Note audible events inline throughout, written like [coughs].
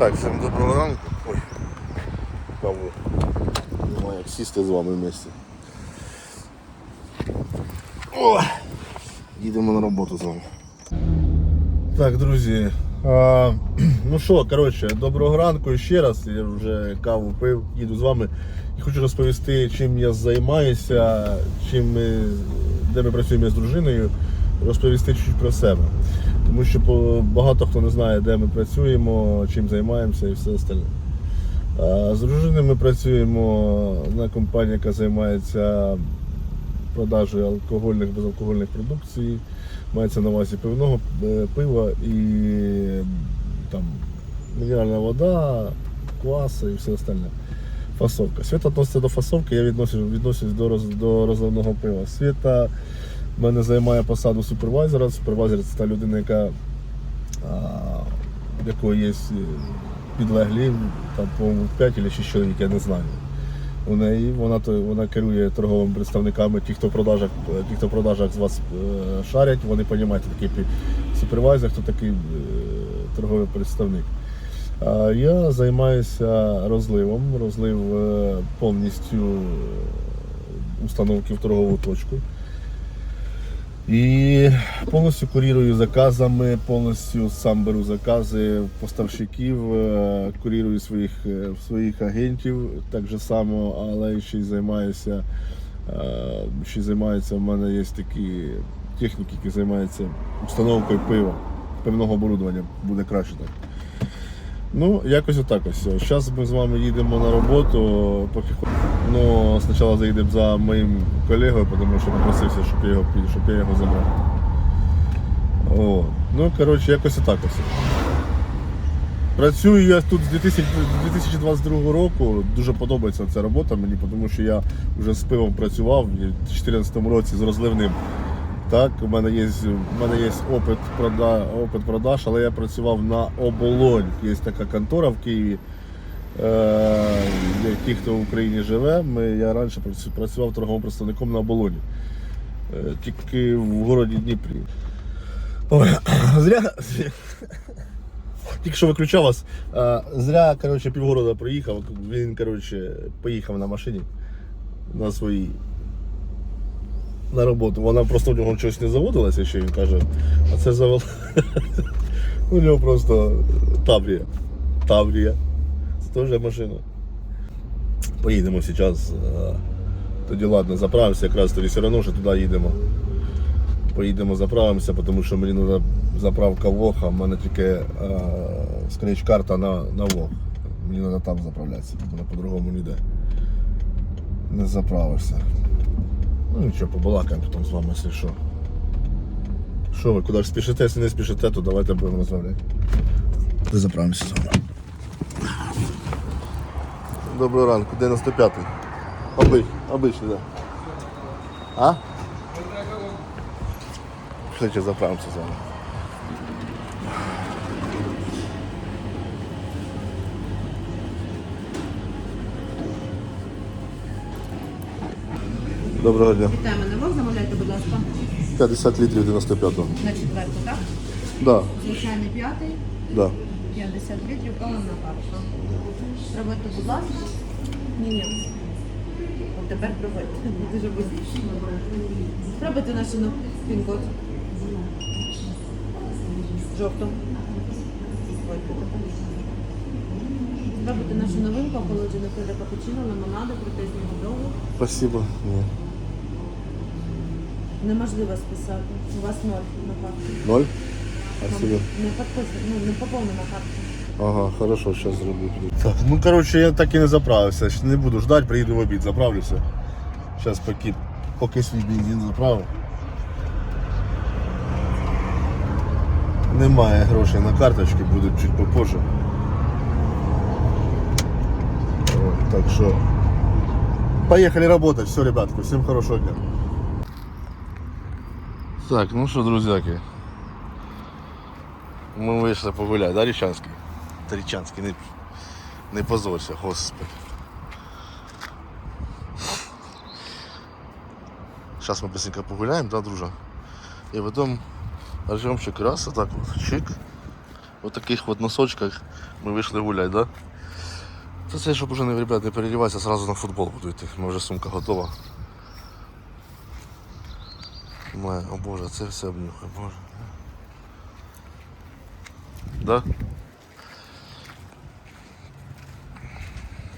Так, всім доброго ранку. Ой, каву. Немає як сісти з вами вместе. О! Їдемо на роботу з вами. Так, друзі. А, [clears throat] ну що, коротше, доброго ранку ще раз. Я вже каву пив, їду з вами. І хочу розповісти, чим я займаюся, чим ми, де ми працюємо з дружиною, розповісти чуть про себе. Тому що багато хто не знає, де ми працюємо, чим займаємося і все остальне. З дружиною ми працюємо на компанії, яка займається продажею алкогольних безалкогольних продукцій. Мається на увазі пивного е, пива і там мінеральна вода, кваси і все остальне. Фасовка. Свята відноситься до фасовки, я відношусь, відношусь до, роз, до розливного пива. Свята мене займає посаду супервайзера. Супервайзер це та людина, яка в якої є підлеглі, там, по-моєму, 5 чи 6 чоловік, я не знаю. У неї вона то вона керує торговими представниками, ті, хто в продажах, ті, хто в продажах з вас е, шарять, вони розуміють, хто такий супервайзер, хто такий е, торговий представник. Я займаюся розливом, розлив е, повністю е, установки в торгову точку. І повністю курірую заказами, повністю сам беру закази поставщиків, е, курірую своїх, е, своїх агентів так же само, але ще й займаюся. е, Ще займаються, в мене є такі техніки, які займаються установкою пива, пивного оборудовання, буде краще так. Ну, якось отак ось. Зараз ми з вами їдемо на роботу. Поки... Ну, спочатку заїдемо за моїм колегою, тому що попросився, щоб я його, щоб я його забрав. О. Ну, коротше, якось отак ось. Працюю я тут з 2022 року. Дуже подобається ця робота мені, тому що я вже з пивом працював у 2014 році з розливним. Так, у мене є, у мене є опит, прода, опит продаж, але я працював на оболонь. Є така контора в Києві. Е, для ті, хто в Україні живе, ми, я раніше працював торговим представником на оболоні. Е, тільки в городі Дніпрі. Ой, [coughs] зря. Тільки що виключав вас. Е, зря коротше, півгорода проїхав. Він коротше, поїхав на машині на своїй на роботу. Вона просто в нього щось не заводилася, ще він каже, а це завело. [laughs] У нього просто Таврія. Таврія. Це теж машина. Поїдемо зараз. е, Тоді ладно, заправимося, якраз тоді все одно, що туди їдемо. Поїдемо заправимося, тому що мені треба заправка ВОГ, а в мене тільки е, скреч-карта на, на ВОГ. Мені треба там заправлятися, вона по-другому ніде. Не заправишся. Ну нічого, побалакаємо потім з вами, якщо що. Що ви, куди ж спішите, якщо не спішите, то давайте будемо розмовляти. Заправимося з вами. Доброго ранку, 95-й. Обич, обичний, да. А? Пішли заправимося з вами. Доброго дня. Вітаємо на вок, замовляйте, будь ласка, 50 літрів 95-го. на четверту, так? Да, Звичайний п'ятий, да. 50 літрів, повна картка. Пробуйте, будь ласка. Ні, ні. От тепер пробуйте. Дуже швидко. Спробуйте нашу пін-код. Тепер. Спробуйте нашу новинку, охолоджену пиво капучино, лимонаду, протезну годову. Спасибо. Ні. Неможливо списати. У вас ноль на карті. Ноль? Спасибо. Не підписано, ну, не поповнена карта. Ага, хорошо, сейчас зроблю. Так, ну коротше, я так і не заправився. Ще Не буду ждати, приїду в обід, заправлюся. Зараз поки, поки свій бензин заправив. Немає грошей на карточки, будуть чуть попозже. Так що. Поехали работать. Все, ребятки, всім хорошого дня. Так, ну що, друзяки. Ми вийшли погуляти, да, Річанський? Та Річанський, не, не позорься, господи. Зараз ми быстренько погуляємо, да, дружа? І потім Артемчик раз, отак от, чик. в таких от носочках ми вийшли гуляти, да? Це це, щоб уже не, ребят, не переодіватися, зразу на футбол буду йти. У вже сумка готова. Має, о боже, це все обнюхай, боже. Да?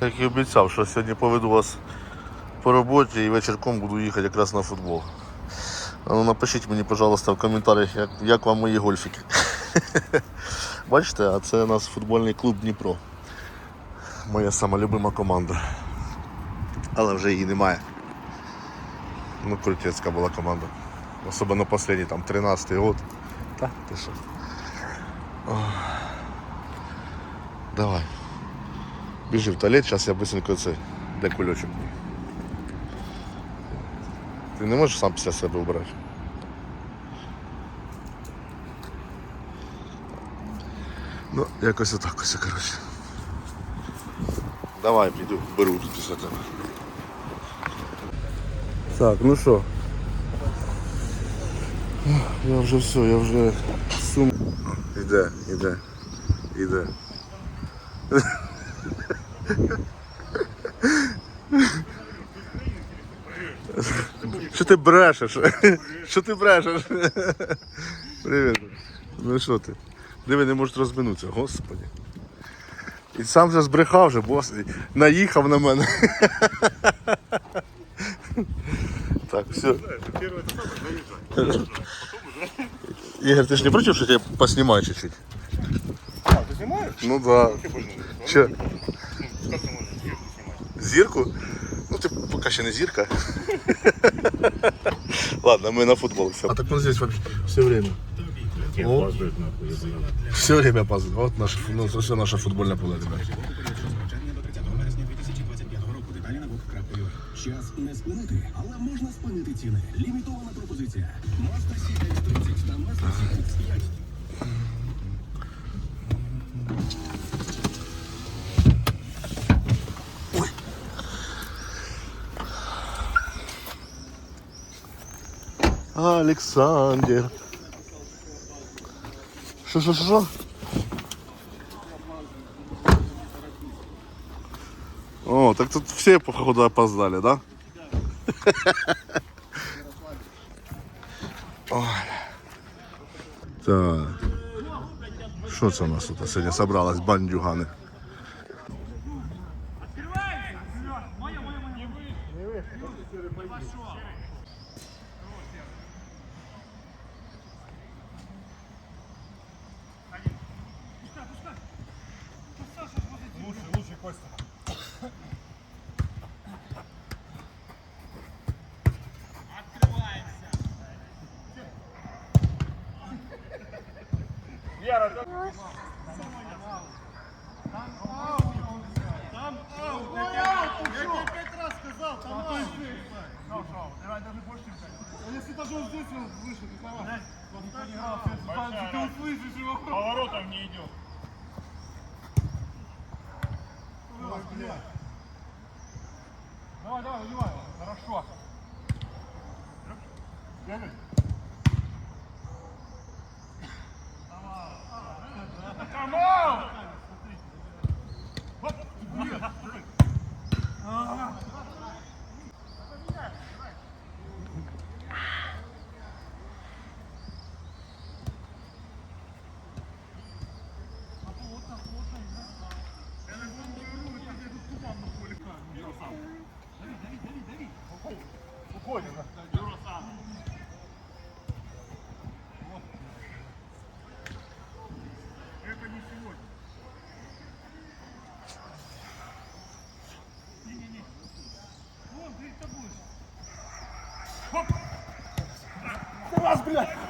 Як і обіцяв, що сьогодні поведу вас по роботі і вечірком буду їхати якраз на футбол. Ну напишіть мені, пожалуйста, в коментарях, як, як вам мої гольфіки. [laughs] Бачите, а це у нас футбольний клуб Дніпро. Моя сама любима команда. Але вже її немає. Ну, крутецька була команда. Особливо останній там 13-й год. Та, ти що? Ох. Давай. Біжи в туалет, зараз я быстренько це, де кульочок. Ти не можеш сам після себе вбрати? Ну, якось отак ось, коротше. Давай, піду, беру тут після тебе. Так, ну що? Я вже все, я вже сум. Іде, іде, іде. Що ти брешеш? Що ти брешеш? Привіт. Ну що ти? Диви, не можеш розминутися, господи. І сам вже збрехав вже, бос. Наїхав на мене. Так, все. [laughs] Ігор, ти ж не проти, що я тебе поснімаю чуть-чуть? А, ты снимаешь? Ну да. Ты больше не Че, Как ты можешь зирку снимать? зірку? Ну ти поки ще не зірка. [laughs] Ладно, мы на футбол все. А так он здесь вообще все время. О, все время опаздывает. Вот наше, ну, это все наше футбольное поле, ребят. Деталі на book.ua. Час не спинити, але можна спинити ціни. Лімітована пропозиція. Mazda CX-30 та Mazda CX-5. Александр. Що, що, що, О, так тут все, походу, опоздали, да? Ой. Так. Що це у нас тут сьогодні собралось бандюгани? Если даже он здесь он выше, ты давай. Он не играл, ты услышишь его. Поворотом не идет. Давай, блядь. Давай, давай, выливай. Хорошо. Бегай. Ага. Вас, блядь!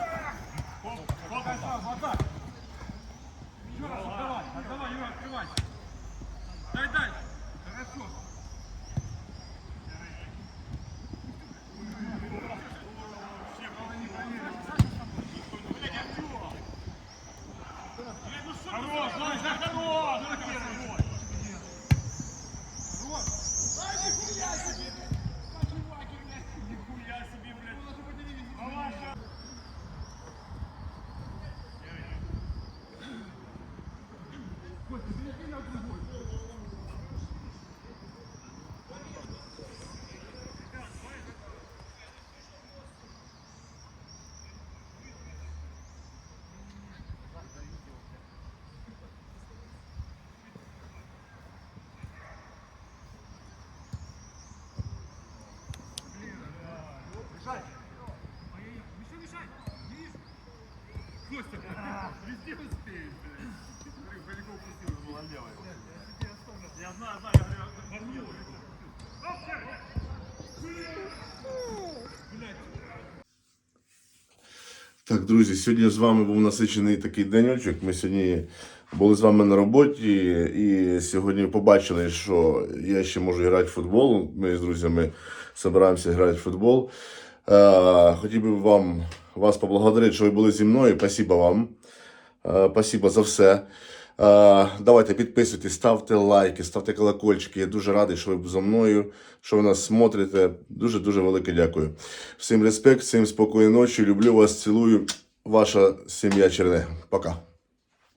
Не успеешь, блядь. Далеко упустил, была. Я знаю, знаю, я говорю, горнил. Так, друзі, сьогодні з вами був насичений такий денечок. Ми сьогодні були з вами на роботі і сьогодні побачили, що я ще можу грати в футбол. Ми з друзями збираємося грати в футбол. Е, хотів би вам вас поблагодарить, що ви були зі мною. Спасибо вам. Е, Спасибо за все. Е, Давайте підписуйтесь, ставте лайки, ставте колокольчики. Я дуже радий, що ви зі мною, що ви нас смотрите. Дуже дуже велике дякую. Всім респект, всім спокійної ночі. Люблю вас, цілую. Ваша сім'я Черне. Пока.